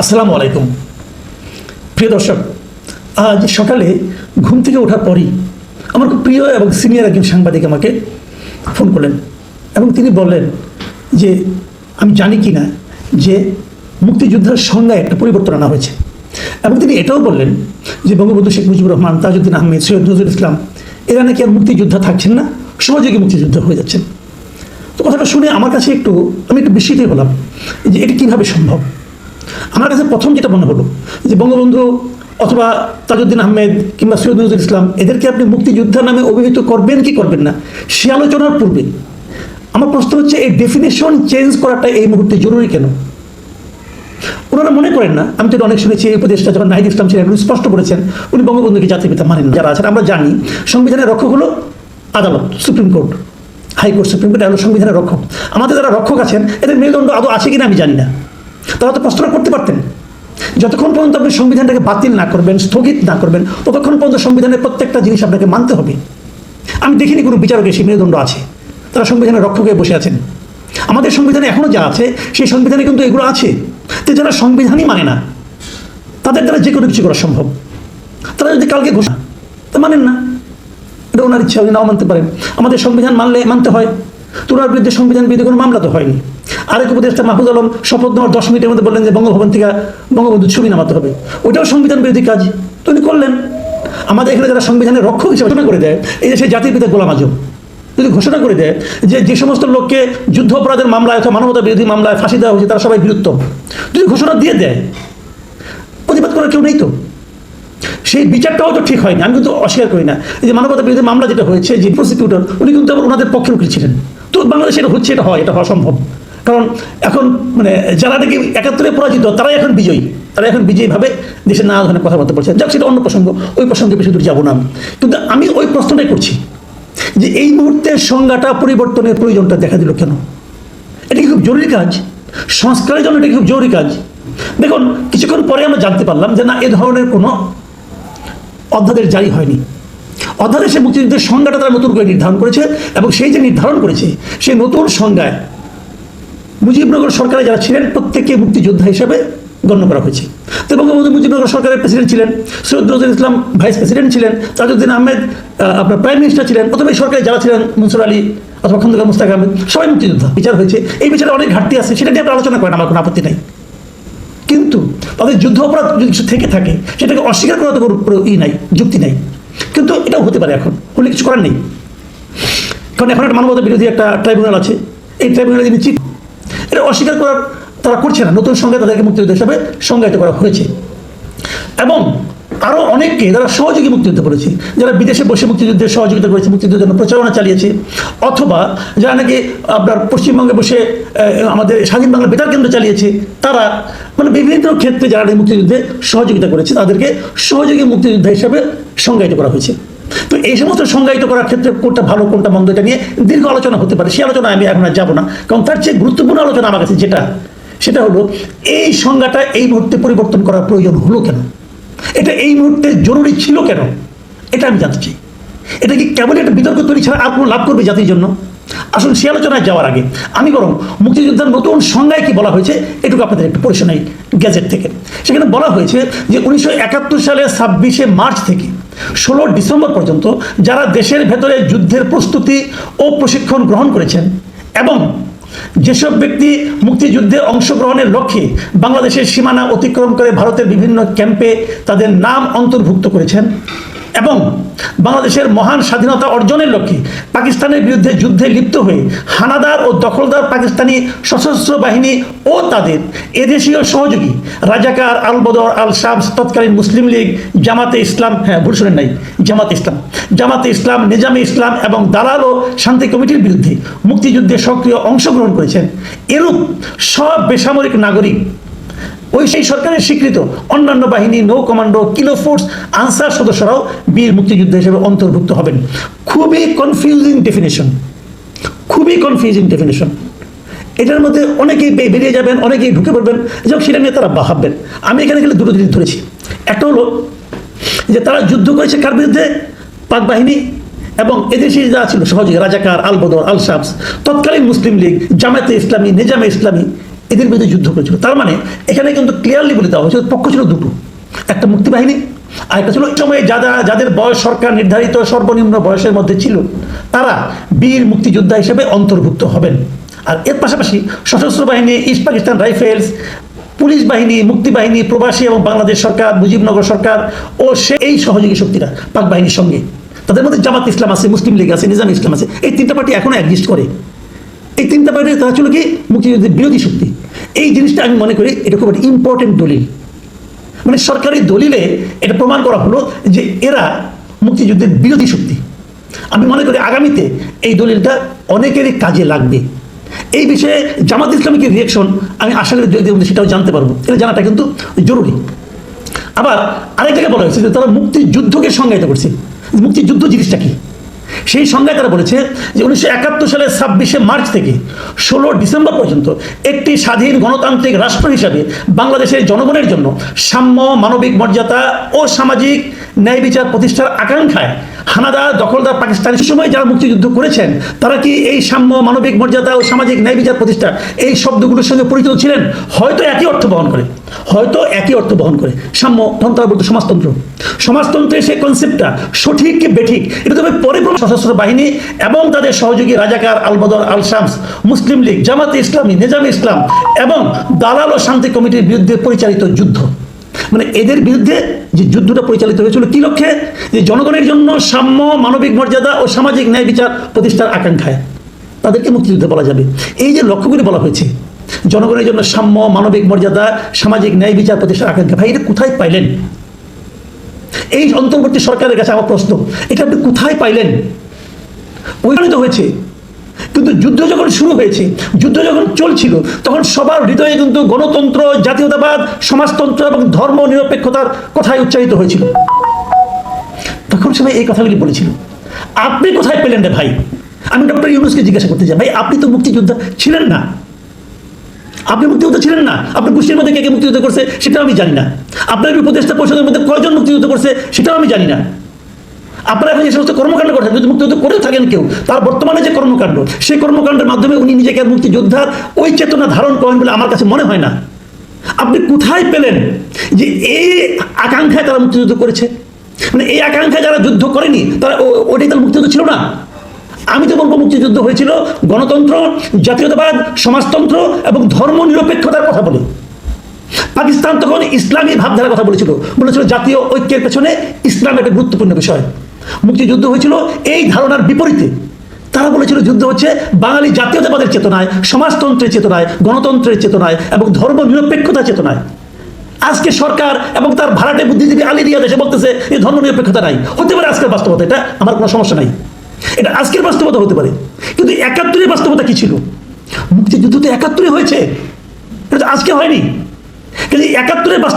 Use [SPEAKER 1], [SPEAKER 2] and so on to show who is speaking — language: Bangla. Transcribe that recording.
[SPEAKER 1] আসসালামু আলাইকুম। প্রিয় দর্শক, আজ সকালে ঘুম থেকে ওঠার পরই আমার খুব প্রিয় এবং সিনিয়র একজন সাংবাদিক আমাকে ফোন করলেন এবং তিনি বললেন যে, আমি জানি কি না যে মুক্তিযুদ্ধের সংজ্ঞায় একটা পরিবর্তন আনা হয়েছে। এবং তিনি এটাও বললেন যে, বঙ্গবন্ধু শেখ মুজিবুর রহমান, তাজউদ্দিন আহমেদ, সৈয়দ নজরুল ইসলাম, এরা নাকি আর মুক্তিযোদ্ধা থাকছেন না? সহযোগী মুক্তিযোদ্ধা হয়ে যাচ্ছেন। তো কথাটা শুনে আমার কাছে একটু, আমি একটু বিস্মিতই হলাম যে, এটি কীভাবে সম্ভব? আমার কাছে প্রথম যেটা মনে হলো, যে বঙ্গবন্ধু অথবা তাজউদ্দিন আহমেদ কিংবা সৈয়দ নজরুল ইসলাম, এদেরকে আপনি মুক্তিযোদ্ধা নামে অভিহিত করবেন কি করবেন না, সে আলোচনার পূর্বে আমার প্রশ্ন হচ্ছে, এই ডেফিনেশন চেঞ্জ করাটা এই মুহূর্তে জরুরি কেন? ওনারা মনে করেন না, আমি তো অনেক শুনেছি, এই উপদেশটা যখন নাহিদ ইসলাম ছিলেন, উনি স্পষ্ট করেছেন উনি বঙ্গবন্ধুকে জাতির পিতা মানেন যারা আছেন, আমরা জানি, সংবিধানের রক্ষক হলো আদালত, supreme court, high court, supreme court সংবিধানের রক্ষক। আমাদের যারা রক্ষক আছেন, এদের মেরুদণ্ড আদৌ আছে কিনা আমি জানি না। তারা তো প্রশ্নটা করতে পারতেন। যতক্ষণ পর্যন্ত আপনি সংবিধানটাকে বাতিল না করবেন, স্থগিত না করবেন, ততক্ষণ পর্যন্ত সংবিধানের প্রত্যেকটা জিনিস আপনাকে মানতে হবে। আমি দেখিনি কোনো বিচারকের সেই মেরুদণ্ড আছে। তারা সংবিধানের রক্ষক হয়ে বসে আছেন। আমাদের সংবিধানে এখনও যা আছে, সেই সংবিধানে কিন্তু এগুলো আছে। তো যারা সংবিধানই মানে না, তাদের দ্বারা যে কোনো কিছু করা সম্ভব। তারা যদি কালকে ঘোষণা তা মানেন না। এটা ওনার ইচ্ছা, উনি নাও মানতে পারেন। আমাদের সংবিধান মানলে, মানতে হয়। তোনার বিরুদ্ধে সংবিধান বিরুদ্ধে কোনো মামলা তো হয়নি। আরেক উপদেষ্টা মাহফুজ আলম শপথ নেওয়ার দশ মিনিটের মধ্যে বললেন যে বঙ্গভবন থেকে বঙ্গবন্ধু ছবি নামাতে হবে। ওটাও সংবিধান বিরোধী কাজ। তো উনি করলেন। আমাদের এখানে যারা সংবিধানের রক্ষক হিসেবে ঘোষণা করে দেয়, এই দেশে জাতির পিতা গোলাম আজম, যদি ঘোষণা করে দেয় যে যে সমস্ত লোককে যুদ্ধ অপরাধের মামলায় অথবা মানবতা বিরোধী মামলায় ফাঁসি দেওয়া হয়েছে, তারা সবাই বিরুদ্ধ। যদি ঘোষণা দিয়ে দেয়, প্রতিবাদ করার কেউ নেই তো? সেই বিচারটাও তো ঠিক হয়নি। আমি কিন্তু অস্বীকার করি না। যে মানবতা বিরোধী মামলা যেটা হয়েছে, যে প্রসিকিউটর উনি কিন্তু আবার ওনাদের পক্ষের উকিল ছিলেন। তো বাংলাদেশে এটা হচ্ছে, এটা হয়, এটা হওয়া সম্ভব। কারণ এখন মানে যারা নাকি একাত্তরে পরাজিত, তারাই এখন বিজয়ী। তারা এখন বিজয়ীভাবে দেশের নানা ধরনের কথাবার্তা বলছেন যাক, সেটা অন্য প্রসঙ্গ। ওই প্রসঙ্গে বেশি দূর যাব না। কিন্তু আমি ওই প্রশ্নটাই করছি যে এই মুহূর্তে সংজ্ঞাটা পরিবর্তনের প্রয়োজনটা দেখা দিল কেন? এটা কি খুব জরুরি কাজ? সংস্কারের জন্য এটা কি খুব জরুরি কাজ? দেখুন, কিছুক্ষণ পরে আমরা জানতে পারলাম যে না, এ ধরনের কোনো অধ্যাদেশ জারি হয়নি। অধ্যাদেশে মুক্তিযুদ্ধের সংজ্ঞাটা তারা নতুন করে নির্ধারণ করেছে এবং সেই যে নির্ধারণ করেছে, সেই নতুন সংজ্ঞায় মুজিবনগর সরকারে যারা ছিলেন প্রত্যেকে মুক্তিযোদ্ধা হিসেবে গণ্য করা হয়েছে। তো বঙ্গবন্ধু মুজিবনগর সরকারের প্রেসিডেন্ট ছিলেন, সৈয়দ নজরুল ইসলাম ভাইস প্রেসিডেন্ট ছিলেন, তাজউদ্দিন আহমেদ আপনার প্রাইম মিনিস্টার ছিলেন প্রথমে সরকারে যারা ছিলেন, মনসুর আলী, অথবা খন্দকার মুস্তাক আহমেদ, সবাই মুক্তিযোদ্ধা। বিচার হয়েছে। এই বিচারে অনেক ঘাটতি আছে, সেটা নিয়ে আপনি আলোচনা করেন, আমার কোনো আপত্তি নাই। কিন্তু তাদের যুদ্ধ অপরাধ যদি কিছু থেকে থাকে, সেটাকে অস্বীকার করা তো কোনো ই নাই, যুক্তি নাই। কিন্তু এটাও হতে পারে এখন হলে কিছু করার নেই। কারণ এখন একটা মানবতা বিরোধী একটা ট্রাইব্যুনাল আছে। এই ট্রাইব্যুনালে যিনি চিফ এটা অস্বীকার করার তারা করছে না। নতুন সংজ্ঞা তাদেরকে মুক্তিযুদ্ধ হিসাবে সংজ্ঞায়িত করা হয়েছে। এবং আরও অনেককে যারা সহযোগী মুক্তিযুদ্ধ করেছে, যারা বিদেশে বসে মুক্তিযুদ্ধের সহযোগিতা করেছে, মুক্তিযুদ্ধের জন্য প্রচারণা চালিয়েছে, অথবা যারা নাকি আপনার পশ্চিমবঙ্গে বসে আমাদের স্বাধীন বাংলা বেতার কেন্দ্র চালিয়েছে, তারা মানে বিভিন্ন ক্ষেত্রে যারা মুক্তিযুদ্ধে সহযোগিতা করেছে, তাদেরকে সহযোগী মুক্তিযোদ্ধা হিসাবে সংজ্ঞায়িত করা হয়েছে। তো এই সমস্ত সংজ্ঞায়িত করার ক্ষেত্রে কোনটা ভালো, কোনটা মন্দ, এটা নিয়ে দীর্ঘ আলোচনা হতে পারে। সেই আলোচনা আমি এখন আর যাব না। কারণ তার চেয়ে গুরুত্বপূর্ণ আলোচনা আমার কাছে যেটা, সেটা হলো, এই সংজ্ঞাটা এই মুহূর্তে পরিবর্তন করার প্রয়োজন হলো কেন? এটা এই মুহূর্তে জরুরি ছিল কেন? এটা আমি জানতে চাই। এটা কি কেবল একটা বিতর্ক তৈরি ছাড়া আর কোনো লাভ করবে জাতির জন্য? আসলে সে আলোচনায় যাওয়ার আগে, আমি বরং মুক্তিযুদ্ধের নতুন সংজ্ঞায় কি বলা হয়েছে, এটুকু আপনাদের একটু পড়ে শোনাই গ্যাজেট থেকে। সেখানে বলা হয়েছে যে উনিশশো একাত্তর সালে ছাব্বিশে মার্চ থেকে ষোলো ডিসেম্বর পর্যন্ত যারা দেশের ভেতরে যুদ্ধের প্রস্তুতি ও প্রশিক্ষণ গ্রহণ করেছেন এবং যেসব ব্যক্তি মুক্তিযুদ্ধে অংশগ্রহণের লক্ষ্যে বাংলাদেশের সীমানা অতিক্রম করে ভারতের বিভিন্ন ক্যাম্পে তাদের নাম অন্তর্ভুক্ত করেছেন এবং বাংলাদেশের মহান স্বাধীনতা অর্জনের লক্ষ্যে পাকিস্তানের বিরুদ্ধে যুদ্ধে লিপ্ত হয়ে হানাদার ও দখলদার পাকিস্তানি সশস্ত্র বাহিনী ও তাদের এদেশীয় সহযোগী রাজাকার আল বদর আল শামস তৎকালীন মুসলিম লীগ জামাতে ইসলাম হ্যাঁ ভুল শুনেন নাই, জামাতে ইসলাম। জামাতে ইসলাম, নিজামে ইসলাম এবং দালাল ও শান্তি কমিটির বিরুদ্ধে মুক্তিযুদ্ধে সক্রিয় অংশগ্রহণ করেছেন। এরূপ সব বেসামরিক নাগরিক ওই সেই সরকারের স্বীকৃত অন্যান্য বাহিনী, নৌ কমান্ডো, কিলো ফোর্স, আনসার সদস্যরাও বীর মুক্তিযুদ্ধ হিসেবে অন্তর্ভুক্ত হবেন। খুবই কনফিউজিং ডেফিনেশন খুবই কনফিউজিং ডেফিনেশন এটার মধ্যে অনেকেই বেরিয়ে যাবেন, অনেকেই ঢুকে পড়বেন। যখন সেটা নিয়ে তারা ভাববেন। আমি এখানে গেলে দুটো জিনিস ধরেছি। একটা হলো যে তারা যুদ্ধ করেছে কার বিরুদ্ধে? পাক বাহিনী এবং এদেশে যা ছিল সহযোগী, রাজাকার আলবদর আল শামস, তৎকালীন মুসলিম লীগ, জামায়াতে ইসলামী, নিজামে ইসলামী এদের বিরুদ্ধে যুদ্ধ করেছিল। তার মানে এখানে কিন্তু ক্লিয়ারলি বলে দেওয়া হয়েছে, পক্ষ ছিল দুটো। একটা মুক্তিবাহিনী আর একটা ছিল সময় যারা, যাদের বয়স সরকার নির্ধারিত সর্বনিম্ন বয়সের মধ্যে ছিল, তারা বীর মুক্তিযোদ্ধা হিসেবে অন্তর্ভুক্ত হবেন। আর এর পাশাপাশি সশস্ত্র বাহিনী, ইস্ট পাকিস্তান রাইফেলস, পুলিশ বাহিনী মুক্তি বাহিনী প্রবাসী এবং বাংলাদেশ সরকার, মুজিবনগর সরকার ও সে এই সহযোগী শক্তিরা, পাক বাহিনীর সঙ্গে। তাদের মধ্যে জামাত ইসলাম আছে, মুসলিম লীগ আছে, নিজাম ইসলাম আছে, এই তিনটা পার্টি এখনও অ্যাডজাস্ট করে। এই তিনটা পার্টি তারা ছিল কি? মুক্তিযুদ্ধের বিরোধী শক্তি। এই জিনিসটা আমি মনে করি এটা খুব একটা ইম্পর্টেন্ট দলিল। মানে সরকারি দলিলে এটা প্রমাণ করা হলো যে এরা মুক্তিযুদ্ধের বিরোধী শক্তি। আমি মনে করি আগামীতে এই দলিলটা অনেকেরই কাজে লাগবে। এই বিষয়ে জামাত ইসলামিকের রিয়েকশন আমি আশা করি সেটাও জানতে পারব। এটা জানাটা কিন্তু জরুরি। আবার আরেক জায়গায় বলা হয়েছে যে তারা মুক্তিযুদ্ধকে সংজ্ঞায়িত করছে। মুক্তিযুদ্ধ জিনিসটা কি? সেই সঙ্গে তারা বলেছে যে উনিশশো একাত্তর সালের ছাব্বিশে মার্চ থেকে ষোলো ডিসেম্বর পর্যন্ত একটি স্বাধীন গণতান্ত্রিক রাষ্ট্র হিসাবে বাংলাদেশের জনগণের জন্য সাম্য, মানবিক মর্যাদা ও সামাজিক ন্যায় বিচার প্রতিষ্ঠার আকাঙ্ক্ষায় হানাদার দখলদার পাকিস্তানের সময় যারা মুক্তিযুদ্ধ করেছেন, তারা কি এই সাম্য, মানবিক মর্যাদা ও সামাজিক ন্যায় বিচার প্রতিষ্ঠা এই শব্দগুলোর সঙ্গে পরিচিত ছিলেন? হয়তো একই অর্থ বহন করে। হয়তো একই অর্থ বহন করে। সাম্য বলতো সমাজতন্ত্র। সমাজতন্ত্রের সেই কনসেপ্টটা সঠিক কি বেঠিক, এটা তবে পরে সশস্ত্র বাহিনী এবং তাদের সহযোগী রাজাকার আলবদর আল শামস মুসলিম লীগ, জামাতে ইসলামী, নিজাম ইসলাম এবং দালাল ও শান্তি কমিটির বিরুদ্ধে পরিচালিত যুদ্ধ। মানে এদের বিরুদ্ধে যে যুদ্ধটা পরিচালিত হয়েছিল কি লক্ষ্যে? যে জনগণের জন্য সাম্য, মানবিক মর্যাদা ও সামাজিক ন্যায় বিচার প্রতিষ্ঠার আকাঙ্ক্ষায়। তাদেরকে মুক্তিযুদ্ধ বলা যাবে। এই যে লক্ষ্যগুলি বলা হয়েছে, জনগণের জন্য সাম্য, মানবিক মর্যাদা, সামাজিক ন্যায় বিচার প্রতিষ্ঠার আকাঙ্ক্ষা, ভাই, এটা কোথায় পাইলেন? এই অন্তর্বর্তী সরকারের কাছে আমার প্রশ্ন, এটা আপনি কোথায় পাইলেন? ওইখানে তো হয়েছে। কিন্তু যুদ্ধ যখন শুরু হয়েছে, যুদ্ধ যখন চলছিল, তখন সবার হৃদয়ে কিন্তু গণতন্ত্র, জাতীয়তাবাদ, সমাজতন্ত্র এবং ধর্ম নিরপেক্ষতার কথাই উচ্চারিত হয়েছিল। তখন সবাই এই কথাগুলি বলেছিল। আপনি কোথায় পেলেন রে ভাই? আমি ডক্টর ইউনুসকে জিজ্ঞাসা করতে চাই ভাই, আপনি তো মুক্তিযোদ্ধা ছিলেন না। আপনি মুক্তিযুদ্ধ ছিলেন না? আপনি গোষ্ঠীর মধ্যে কে কে মুক্তিযুদ্ধ করছে, সেটাও আমি জানি না। আপনার উপদেষ্টা পরিষদের মধ্যে কয়জন মুক্তিযুদ্ধ করছে, সেটাও আমি জানি না। আপনারা এখন যে সমস্ত কর্মকাণ্ড করছেন, যদি মুক্তিযুদ্ধ করে থাকেন কেউ, তার বর্তমানে যে কর্মকাণ্ড, সেই কর্মকাণ্ডের মাধ্যমে উনি নিজেকে মুক্তিযোদ্ধার ওই চেতনা ধারণ করেন বলে আমার কাছে মনে হয় না। আপনি কোথায় পেলেন যে এই আকাঙ্ক্ষায় তারা মুক্তিযুদ্ধ করেছে? মানে এই আকাঙ্ক্ষায় যারা যুদ্ধ করেনি, তারা ওটাই তার মুক্তিযুদ্ধ ছিল না। আমি তো বলব মুক্তিযুদ্ধ হয়েছিল গণতন্ত্র, জাতীয়তাবাদ, সমাজতন্ত্র এবং ধর্ম নিরপেক্ষতার কথা বলে। পাকিস্তান তখন ইসলামী ভাবধারার কথা বলেছিল। বলেছিল জাতীয় ঐক্যের পেছনে ইসলাম একটা গুরুত্বপূর্ণ বিষয়। মুক্তিযুদ্ধ হয়েছিল এই ধারণার বিপরীতে। তারা বলেছিল যুদ্ধ হচ্ছে বাঙালি জাতীয়তাবাদের চেতনায়, সমাজতন্ত্রের চেতনায়, গণতন্ত্রের চেতনায় এবং ধর্ম নিরপেক্ষতা চেতনায়। আজকে সরকার এবং তার ভাড়াটে বুদ্ধিজীবী আলী রিয়াদ এসে বলতেছে এই ধর্ম নিরপেক্ষতা নাই। হতে পারে আজকের বাস্তবতা, এটা আমার কোনো সমস্যা নাই। এটা আজকের বাস্তবতা হতে পারে। কিন্তু একাত্তরের বাস্তবতা কি ছিল? মুক্তিযুদ্ধ তো একাত্তরে হয়েছে। এটা আজকে হয়নি। কিন্তু একাত্তরের বাস্তব